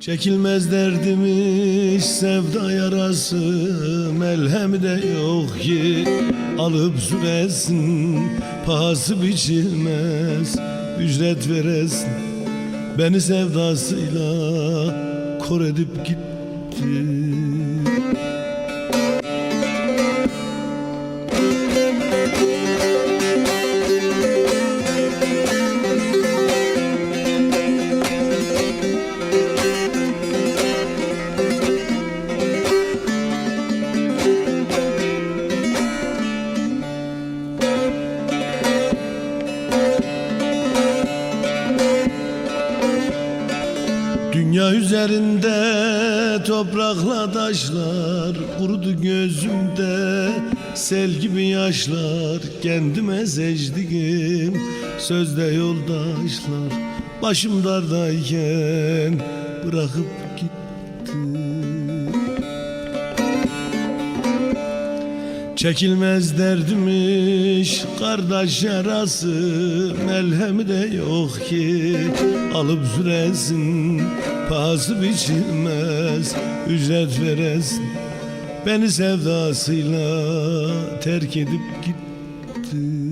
Çekilmez derdimiz sevda yarası Melhem de yok ki. Alıp süresin Pahası biçilmez ücret veresin. Beni sevdasıyla kor edip gitti Dünya üzerinde toprakla taşlar Kurudu gözümde. Sel gibi yaşlar Kendime secdigim sözde yoldaşlar Başım dardayken bırakıp gitti Çekilmez derdimiş kardeş yarası Melhemi de yok ki. Alıp süresin Pahası biçilmez ücret veresin. Beni sevdasıyla terk edip gitti